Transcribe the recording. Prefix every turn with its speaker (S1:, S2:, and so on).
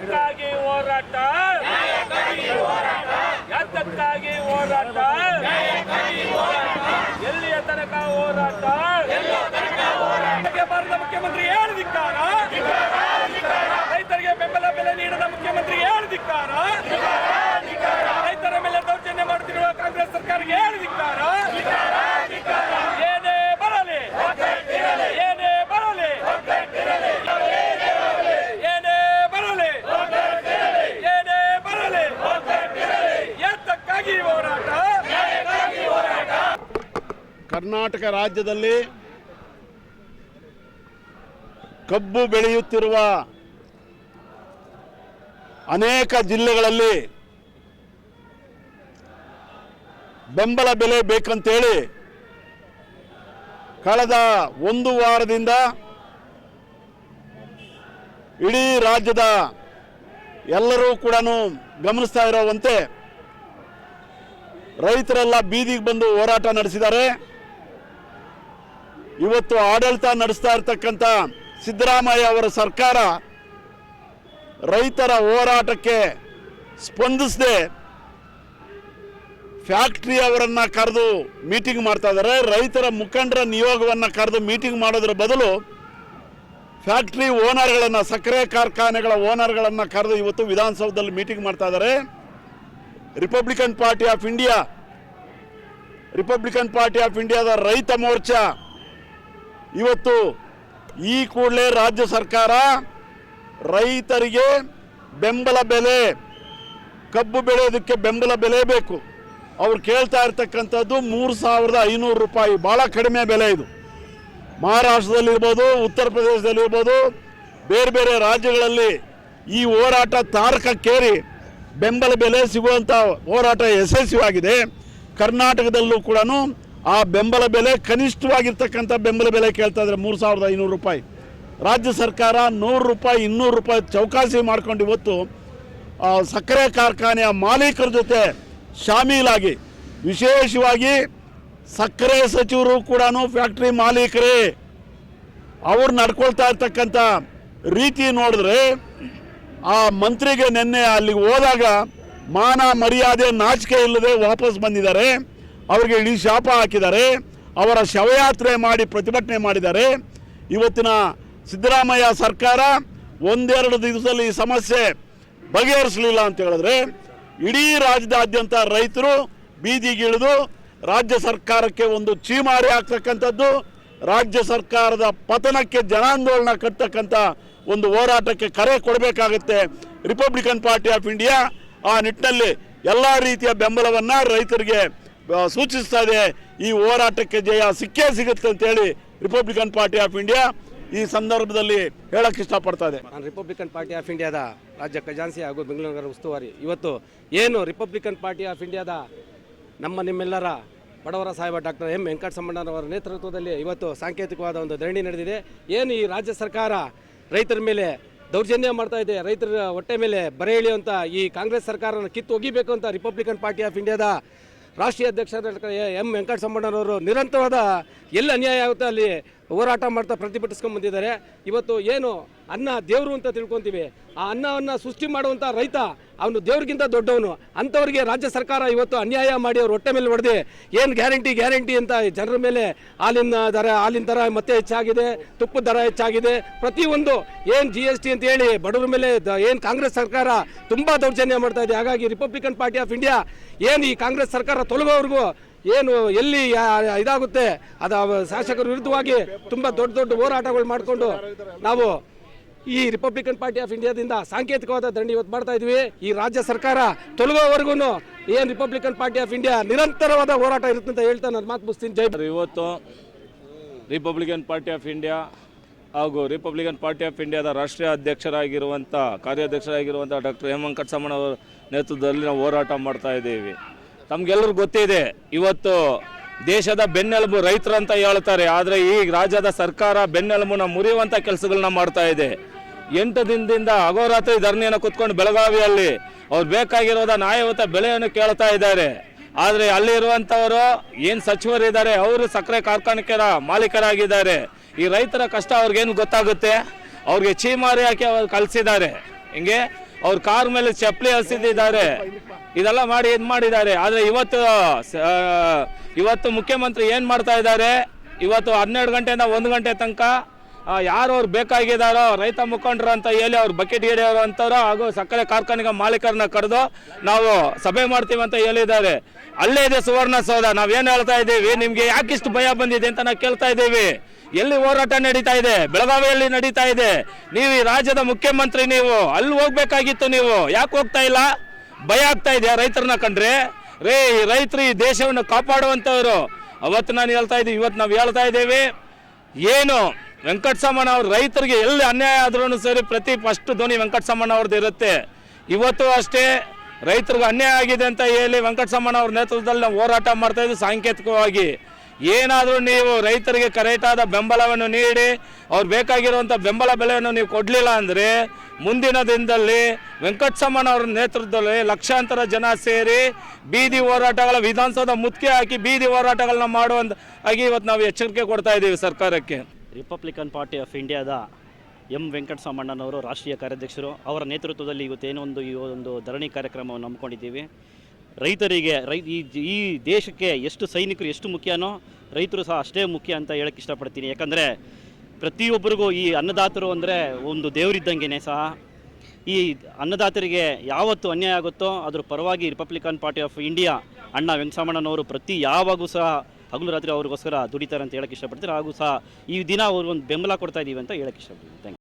S1: ಯಾತಕ್ಕಾಗಿ ಹೋರಾಟ. ಯಾತಕ್ಕಾಗಿ ಹೋರಾಟ. ಎಲ್ಲಿಯ ತನಕ ಹೋರಾಟ? ಭಾರತ ಮುಖ್ಯಮಂತ್ರಿ ಏನು ರೈತರಿಗೆ ಬೆಂಬಲ ಬೆಲೆ ನೀಡದ ಮುಖ್ಯಮಂತ್ರಿ ಹೇಳಿದಿಕ್ಕಾರ ರೈತರ ಮೇಲೆ ದೌರ್ಜನ್ಯ ಮಾಡುತ್ತಿರುವ ಕಾಂಗ್ರೆಸ್ ಸರ್ಕಾರಕ್ಕೆ ಹೇಳಿದಿಕ್ಕಾರ ಏನೇ ಬರಲಿ ಏನೇ ಬರಲಿ ಏನೇ ಬರಲಿ ಏನೇ ಬರಲಿ ಯಾತಕ್ಕಾಗಿ ಹೋರಾಟ
S2: ಕರ್ನಾಟಕ ರಾಜ್ಯದಲ್ಲಿ ಕಬ್ಬು ಬೆಳೆಯುತ್ತಿರುವ ಅನೇಕ ಜಿಲ್ಲೆಗಳಲ್ಲಿ ಬೆಂಬಲ ಬೆಲೆ ಬೇಕಂತೇಳಿ ಕಳೆದ ಒಂದು ವಾರದಿಂದ ಇಡೀ ರಾಜ್ಯದ ಎಲ್ಲರೂ ಕೂಡ ಗಮನಿಸ್ತಾ ಇರುವಂತೆ ರೈತರೆಲ್ಲ ಬೀದಿಗೆ ಬಂದು ಹೋರಾಟ ನಡೆಸಿದ್ದಾರೆ. ಇವತ್ತು ಆಡಳಿತ ನಡೆಸ್ತಾ ಇರ್ತಕ್ಕಂಥ ಸಿದ್ದರಾಮಯ್ಯ ಅವರ ಸರ್ಕಾರ ರೈತರ ಹೋರಾಟಕ್ಕೆ ಸ್ಪಂದಿಸದೆ ಫ್ಯಾಕ್ಟ್ರಿ ಅವರನ್ನು ಕರೆದು ಮೀಟಿಂಗ್ ಮಾಡ್ತಾ ಇದ್ದಾರೆ. ರೈತರ ಮುಖಂಡರ ನಿಯೋಗವನ್ನು ಕರೆದು ಮೀಟಿಂಗ್ ಮಾಡೋದ್ರ ಬದಲು ಫ್ಯಾಕ್ಟ್ರಿ ಓನರ್ಗಳನ್ನು, ಸಕ್ಕರೆ ಕಾರ್ಖಾನೆಗಳ ಓನರ್ಗಳನ್ನು ಕರೆದು ಇವತ್ತು ವಿಧಾನಸೌಧದಲ್ಲಿ ಮೀಟಿಂಗ್ ಮಾಡ್ತಾ ಇದ್ದಾರೆ. Republican Party of India, Republican Party of ಇಂಡಿಯಾದ ರೈತ ಮೋರ್ಚಾ ಇವತ್ತು ಈ ಕೂಡಲೇ ರಾಜ್ಯ ಸರ್ಕಾರ ರೈತರಿಗೆ ಬೆಂಬಲ ಬೆಲೆ, ಕಬ್ಬು ಬೆಳೆಯೋದಕ್ಕೆ ಬೆಂಬಲ ಬೆಲೆ ಬೇಕು. ಅವ್ರು ಕೇಳ್ತಾ ಇರ್ತಕ್ಕಂಥದ್ದು ಮೂರು ಸಾವಿರದ ಐನೂರು ರೂಪಾಯಿ ಭಾಳ ಕಡಿಮೆ ಬೆಲೆ ಇದು. ಮಹಾರಾಷ್ಟ್ರದಲ್ಲಿರ್ಬೋದು, ಉತ್ತರ ಪ್ರದೇಶದಲ್ಲಿರ್ಬೋದು, ಬೇರೆ ಬೇರೆ ರಾಜ್ಯಗಳಲ್ಲಿ ಈ ಹೋರಾಟ ತಾರಕಕ್ಕೇರಿ ಬೆಂಬಲ ಬೆಲೆ ಸಿಗುವಂಥ ಹೋರಾಟ ಯಶಸ್ವಿಯಾಗಿದೆ. ಕರ್ನಾಟಕದಲ್ಲೂ ಕೂಡ ಆ ಬೆಂಬಲ ಬೆಲೆ ಕನಿಷ್ಠವಾಗಿರ್ತಕ್ಕಂಥ ಬೆಂಬಲ ಬೆಲೆ ಕೇಳ್ತಾ ಇದ್ದಾರೆ ಮೂರು ಸಾವಿರದ ಐನೂರು ರೂಪಾಯಿ. ರಾಜ್ಯ ಸರ್ಕಾರ ನೂರು ರೂಪಾಯಿ, ಇನ್ನೂರು ರೂಪಾಯಿ ಚೌಕಾಸಿ ಮಾಡ್ಕೊಂಡು ಇವತ್ತು ಸಕ್ಕರೆ ಕಾರ್ಖಾನೆಯ ಮಾಲೀಕರ ಜೊತೆ ಶಾಮೀಲಾಗಿ, ವಿಶೇಷವಾಗಿ ಸಕ್ಕರೆ ಸಚಿವರು ಕೂಡ ಫ್ಯಾಕ್ಟ್ರಿ ಮಾಲೀಕರೇ, ಅವ್ರು ನಡ್ಕೊಳ್ತಾ ಇರ್ತಕ್ಕಂಥ ರೀತಿ ನೋಡಿದ್ರೆ, ಆ ಮಂತ್ರಿಗೆ ನಿನ್ನೆ ಅಲ್ಲಿಗೆ ಹೋದಾಗ ಮಾನ ಮರ್ಯಾದೆ ನಾಚಿಕೆ ಇಲ್ಲದೆ ವಾಪಸ್ ಬಂದಿದ್ದಾರೆ. ಅವರಿಗೆ ಇಡೀ ಶಾಪ ಹಾಕಿದ್ದಾರೆ. ಅವರ ಶವಯಾತ್ರೆ ಮಾಡಿ ಪ್ರತಿಭಟನೆ ಮಾಡಿದ್ದಾರೆ. ಇವತ್ತಿನ ಸಿದ್ದರಾಮಯ್ಯ ಸರ್ಕಾರ ಒಂದೆರಡು ದಿವಸದಲ್ಲಿ ಈ ಸಮಸ್ಯೆ ಬಗೆಹರಿಸಲಿಲ್ಲ ಅಂತ ಹೇಳಿದ್ರೆ ಇಡೀ ರಾಜ್ಯದಾದ್ಯಂತ ರೈತರು ಬೀದಿಗಿಳಿದು ರಾಜ್ಯ ಸರ್ಕಾರಕ್ಕೆ ಒಂದು ಚೀಮಾರಿ ಆಗ್ತಕ್ಕಂಥದ್ದು ರಾಜ್ಯ ಸರ್ಕಾರದ ಪತನಕ್ಕೆ ಜನಾಂದೋಲನ ಕಟ್ಟತಕ್ಕಂಥ ಒಂದು ಹೋರಾಟಕ್ಕೆ ಕರೆ ಕೊಡಬೇಕಾಗುತ್ತೆ. ರಿಪಬ್ಲಿಕನ್ ಪಾರ್ಟಿ ಆಫ್ ಇಂಡಿಯಾ ಆ ನಿಟ್ಟಿನಲ್ಲಿ ಎಲ್ಲ ರೀತಿಯ ಬೆಂಬಲವನ್ನು ರೈತರಿಗೆ ಸೂಚಿಸ್ತಾ ಇದೆ ಈ ಹೋರಾಟಕ್ಕೆ ಜಯ ಸಿಕ್ಕೇ ಸಿಗುತ್ತೆ ಅಂತೇಳಿ ರಿಪಬ್ಲಿಕನ್ ಪಾರ್ಟಿ ಆಫ್ ಇಂಡಿಯಾ ಈ ಸಂದರ್ಭದಲ್ಲಿ ಹೇಳಕ್ಕೆ ಇಷ್ಟಪಡ್ತಾ ಇದೆ.
S3: ನಾನು ರಿಪಬ್ಲಿಕನ್ ಪಾರ್ಟಿ ಆಫ್ ಇಂಡಿಯಾದ ರಾಜ್ಯ ಖಜಾನ್ಸಿ ಹಾಗೂ ಬೆಂಗಳೂರು ನಗರ ಉಸ್ತುವಾರಿ. ಇವತ್ತು ಏನು ರಿಪಬ್ಲಿಕನ್ ಪಾರ್ಟಿ ಆಫ್ ಇಂಡಿಯಾದ ನಮ್ಮ ನಿಮ್ಮೆಲ್ಲರ ಬಡವರ ಸಾಹೇಬ ಡಾಕ್ಟರ್ ಎಂ ವೆಂಕಟಸಮ್ಮಣ್ಣನವರ ನೇತೃತ್ವದಲ್ಲಿ ಇವತ್ತು ಸಾಂಕೇತಿಕವಾದ ಒಂದು ಧರಣಿ ನಡೆದಿದೆ. ಏನು ಈ ರಾಜ್ಯ ಸರ್ಕಾರ ರೈತರ ಮೇಲೆ ದೌರ್ಜನ್ಯ ಮಾಡ್ತಾ ಇದೆ, ರೈತರ ಹೊಟ್ಟೆ ಮೇಲೆ ಬರೆ ಎಳೆಯುವಂಥ ಈ ಕಾಂಗ್ರೆಸ್ ಸರ್ಕಾರನ ಕಿತ್ತು ಒಗಿಬೇಕು ಅಂತ ರಿಪಬ್ಲಿಕನ್ ಪಾರ್ಟಿ ಆಫ್ ಇಂಡಿಯಾದ ರಾಷ್ಟ್ರೀಯ ಅಧ್ಯಕ್ಷರಾದ ಎಂ ವೆಂಕಟಸಮ್ಮಣ್ಣನವರು ನಿರಂತರವಾದ ಎಲ್ಲಿ ಅನ್ಯಾಯ ಆಗುತ್ತೆ ಅಲ್ಲಿ ಹೋರಾಟ ಮಾಡ್ತಾ ಪ್ರತಿಭಟಿಸ್ಕೊಂಡು ಬಂದಿದ್ದಾರೆ. ಇವತ್ತು ಏನು ಅನ್ನ ದೇವರು ಅಂತ ತಿಳ್ಕೊತೀವಿ. ಆ ಅನ್ನವನ್ನು ಸೃಷ್ಟಿ ಮಾಡುವಂಥ ರೈತ ಅವನು ದೇವ್ರಿಗಿಂತ ದೊಡ್ಡವನು. ಅಂಥವ್ರಿಗೆ ರಾಜ್ಯ ಸರ್ಕಾರ ಇವತ್ತು ಅನ್ಯಾಯ ಮಾಡಿ ಅವ್ರ ಹೊಟ್ಟೆ ಮೇಲೆ ಹೊಡೆದು, ಏನು ಗ್ಯಾರಂಟಿ ಗ್ಯಾರಂಟಿ ಅಂತ ಜನರ ಮೇಲೆ ಹಾಲಿನ ದರ ಹಾಲಿನ ದರ ಮತ್ತೆ ಹೆಚ್ಚಾಗಿದೆ, ತುಪ್ಪದ ದರ ಹೆಚ್ಚಾಗಿದೆ. ಪ್ರತಿಯೊಂದು ಏನು ಜಿ ಎಸ್ ಟಿ ಅಂತ ಹೇಳಿ ಬಡವರ ಮೇಲೆ ಏನು ಕಾಂಗ್ರೆಸ್ ಸರ್ಕಾರ ತುಂಬ ದೌರ್ಜನ್ಯ ಮಾಡ್ತಾ ಇದೆ. ಹಾಗಾಗಿ ರಿಪಬ್ಲಿಕನ್ ಪಾರ್ಟಿ ಆಫ್ ಇಂಡಿಯಾ ಏನು ಈ ಕಾಂಗ್ರೆಸ್ ಸರ್ಕಾರ ತೊಲಗೋವರೆಗೂ ಏನು ಎಲ್ಲಿ ಇದಾಗುತ್ತೆ, ಅದು ಶಾಸಕರ ವಿರುದ್ಧವಾಗಿ ತುಂಬ ದೊಡ್ಡ ದೊಡ್ಡ ಹೋರಾಟಗಳು ಮಾಡಿಕೊಂಡು ನಾವು ಈ ರಿಪಬ್ಲಿಕನ್ ಪಾರ್ಟಿ ಆಫ್ ಇಂಡಿಯಾದಿಂದ ಸಾಂಕೇತಿಕವಾದ ದಂಡಿ ಇವತ್ತು ಮಾಡ್ತಾ ಇದ್ವಿ. ಈ ರಾಜ್ಯ ಸರ್ಕಾರ ತೊಲಗೋವರೆಗೂ ಏನು ರಿಪಬ್ಲಿಕನ್ ಪಾರ್ಟಿ ಆಫ್ ಇಂಡಿಯಾ ನಿರಂತರವಾದ ಹೋರಾಟ ಇರುತ್ತೆ ಅಂತ ಹೇಳ್ತಾ ನಾನು ಮಾತು ಮುಗಿಸ್ತೀನಿ. ಜೈ
S1: ಇವತ್ತು ರಿಪಬ್ಲಿಕನ್ ಪಾರ್ಟಿ ಆಫ್ ಇಂಡಿಯಾ ಹಾಗೂ ರಿಪಬ್ಲಿಕನ್ ಪಾರ್ಟಿ ಆಫ್ ಇಂಡಿಯಾದ ರಾಷ್ಟ್ರೀಯ ಅಧ್ಯಕ್ಷರಾಗಿರುವಂಥ ಕಾರ್ಯಾಧ್ಯಕ್ಷರಾಗಿರುವಂಥ ಡಾಕ್ಟರ್ ಹೇಮಂತ್ ವೆಂಕಟಸಮ್ಮನ ಅವರ ನೇತೃತ್ವದಲ್ಲಿ ನಾವು ಹೋರಾಟ ಮಾಡ್ತಾ ಇದ್ದೀವಿ. ತಮಗೆಲ್ಲರಿಗೂ ಗೊತ್ತಿದೆ, ಇವತ್ತು ದೇಶದ ಬೆನ್ನೆಲುಬು ರೈತರು ರೈತರಂತ ಹೇಳ್ತಾರೆ. ಆದರೆ ಈ ರಾಜ್ಯದ ಸರ್ಕಾರ ಬೆನ್ನೆಲುಬುನ ಮುರಿಯುವಂಥ ಕೆಲಸಗಳನ್ನ ಮಾಡ್ತಾ ಇದೆ. ಎಂಟು ದಿನದಿಂದ ಅಗೋರಾತ್ರಿ ಧರಣಿಯನ್ನು ಕುತ್ಕೊಂಡು ಬೆಳಗಾವಿಯಲ್ಲಿ ಅವ್ರು ಬೇಕಾಗಿರೋದ ನ್ಯಾಯಯುತ ಬೆಲೆಯನ್ನು ಕೇಳ್ತಾ ಇದ್ದಾರೆ. ಆದರೆ ಅಲ್ಲಿರುವಂಥವರು ಏನು ಸಚಿವರಿದ್ದಾರೆ ಅವರು ಸಕ್ಕರೆ ಕಾರ್ಖಾನೆಗಳ ಮಾಲೀಕರಾಗಿದ್ದಾರೆ. ಈ ರೈತರ ಕಷ್ಟ ಅವ್ರಿಗೇನು ಗೊತ್ತಾಗುತ್ತೆ? ಅವ್ರಿಗೆ ಚೀಮಾರಿ ಹಾಕಿ ಅವ್ರು ಕಲಿಸಿದ್ದಾರೆ. ಹಿಂಗೆ ಅವ್ರ ಕಾರ್ ಮೇಲೆ ಚಪ್ಪಲಿ ಹಸಿದಿದ್ದಾರೆ ಇದೆಲ್ಲ ಮಾಡಿ ಇದು ಮಾಡಿದ್ದಾರೆ. ಆದರೆ ಇವತ್ತು ಇವತ್ತು ಮುಖ್ಯಮಂತ್ರಿ ಏನು ಮಾಡ್ತಾ ಇದ್ದಾರೆ? ಇವತ್ತು ಹನ್ನೆರಡು ಗಂಟೆಯಿಂದ ಒಂದು ಗಂಟೆ ತನಕ ಯಾರು ಅವ್ರು ಬೇಕಾಗಿದ್ದಾರೋ ರೈತ ಮುಖಂಡರು ಅಂತ ಹೇಳಿ ಅವ್ರು ಬಕೆಟ್ ಹಿಡಿಯೋರು ಅಂತಾರೋ, ಹಾಗೂ ಸಕ್ಕರೆ ಕಾರ್ಖಾನೆಗೆ ಮಾಲೀಕರನ್ನ ಕರೆದು ನಾವು ಸಭೆ ಮಾಡ್ತೀವಿ ಅಂತ ಹೇಳಿದ್ದಾರೆ. ಅಲ್ಲೇ ಇದೆ ಸುವರ್ಣಸೌಧ ನಾವೇನು ಹೇಳ್ತಾ ಇದ್ದೀವಿ? ನಿಮಗೆ ಯಾಕಿಷ್ಟು ಭಯ ಬಂದಿದೆ ಅಂತ ನಾವು ಕೇಳ್ತಾ ಇದ್ದೀವಿ. ಎಲ್ಲಿ ಹೋರಾಟ ನಡೀತಾ ಇದೆ? ಬೆಳಗಾವಿಯಲ್ಲಿ ನಡೀತಾ ಇದೆ. ನೀವು ಈ ರಾಜ್ಯದ ಮುಖ್ಯಮಂತ್ರಿ ನೀವು. ಅಲ್ಲಿ ಹೋಗ್ಬೇಕಾಗಿತ್ತು ನೀವು. ಯಾಕೆ ಹೋಗ್ತಾ ಇಲ್ಲ? ಭಯ ಆಗ್ತಾ ಇದೆಯಾ ರೈತರನ್ನ ಕಂಡ್ರೆ? ರೇ, ಈ ರೈತರು ಈ ದೇಶವನ್ನು ಕಾಪಾಡುವಂಥವ್ರು. ಅವತ್ತು ನಾನು ಹೇಳ್ತಾ ಇದ್ದೀವಿ ಇವತ್ತು ನಾವು ಹೇಳ್ತಾ ಇದ್ದೀವಿ, ಏನು ವೆಂಕಟಸಮ್ಮನ ಅವ್ರ ರೈತರಿಗೆ ಎಲ್ಲಿ ಅನ್ಯಾಯ ಆದ್ರೂ ಸರಿ ಪ್ರತಿ ಫಸ್ಟ್ ಧ್ವನಿ ವೆಂಕಟಸಮ್ಮನ ಅವ್ರದ್ದು ಇರುತ್ತೆ. ಇವತ್ತು ಅಷ್ಟೇ ರೈತರಿಗೆ ಅನ್ಯಾಯ ಆಗಿದೆ ಅಂತ ಹೇಳಿ ವೆಂಕಟಸಮ್ಮನ ಅವ್ರ ನೇತೃತ್ವದಲ್ಲಿ ನಾವು ಹೋರಾಟ ಮಾಡ್ತಾ ಇದ್ದೀವಿ ಸಾಂಕೇತಿಕವಾಗಿ. ಏನಾದರೂ ನೀವು ರೈತರಿಗೆ ಕರೆಕ್ಟಾದ ಬೆಂಬಲವನ್ನು ನೀಡಿ, ಅವ್ರು ಬೇಕಾಗಿರುವಂಥ ಬೆಂಬಲ ಬೆಲೆಯನ್ನು ನೀವು ಕೊಡಲಿಲ್ಲ ಅಂದರೆ ಮುಂದಿನ ದಿನದಲ್ಲಿ ವೆಂಕಟಸಮ್ಮನ ಅವ್ರ ನೇತೃತ್ವದಲ್ಲಿ ಲಕ್ಷಾಂತರ ಜನ ಸೇರಿ ಬೀದಿ ಹೋರಾಟಗಳ ವಿಧಾನಸೌಧ ಮುತ್ತಿಗೆ ಹಾಕಿ ಬೀದಿ ಹೋರಾಟಗಳನ್ನ ಮಾಡುವಂಥ ಆಗಿ ಇವತ್ತು ನಾವು ಎಚ್ಚರಿಕೆ ಕೊಡ್ತಾ ಇದ್ದೀವಿ ಸರ್ಕಾರಕ್ಕೆ.
S4: ರಿಪಬ್ಲಿಕನ್ ಪಾರ್ಟಿ ಆಫ್ ಇಂಡಿಯಾದ ಎಂ ವೆಂಕಟಸ್ವಾಮಣ್ಣನವರು ರಾಷ್ಟ್ರೀಯ ಕಾರ್ಯಾಧ್ಯಕ್ಷರು. ಅವರ ನೇತೃತ್ವದಲ್ಲಿ ಇವತ್ತೇನೋ ಒಂದು ಈ ಒಂದು ಧರಣಿ ಕಾರ್ಯಕ್ರಮವನ್ನು ಹಮ್ಮಿಕೊಂಡಿದ್ದೀವಿ. ರೈತರಿಗೆ, ರೈ, ಈ ದೇಶಕ್ಕೆ ಎಷ್ಟು ಸೈನಿಕರು ಎಷ್ಟು ಮುಖ್ಯನೋ ರೈತರು ಸಹ ಅಷ್ಟೇ ಮುಖ್ಯ ಅಂತ ಹೇಳಕ್ಕೆ ಇಷ್ಟಪಡ್ತೀನಿ. ಯಾಕಂದರೆ ಪ್ರತಿಯೊಬ್ಬರಿಗೂ ಈ ಅನ್ನದಾತರು ಅಂದರೆ ಒಂದು ದೇವರಿದ್ದಂಗೆ ಸಹ. ಈ ಅನ್ನದಾತರಿಗೆ ಯಾವತ್ತು ಅನ್ಯಾಯ ಆಗುತ್ತೋ ಅದ್ರ ಪರವಾಗಿ ರಿಪಬ್ಲಿಕನ್ ಪಾರ್ಟಿ ಆಫ್ ಇಂಡಿಯಾ ಅಣ್ಣ ವೆಂಕಸಾಮಣ್ಣನವರು ಪ್ರತಿ ಯಾವಾಗೂ ಸಹ ಹಗಲು ರಾತ್ರಿ ಅವ್ರಿಗೋಸ್ಕರ ದುಡಿತಾರೆ ಅಂತ ಹೇಳಕ್ಕೆ ಇಷ್ಟಪಡ್ತಾರೆ ಹಾಗೂ ಸಹ ಈ ದಿನ ಅವ್ರಿಗೊಂದು ಬೆಂಬಲ ಕೊಡ್ತಾ ಇದ್ದೀವಿ ಅಂತ ಹೇಳಕ್ಕೆ ಇಷ್ಟಪಡ್ತೀನಿ. Thank you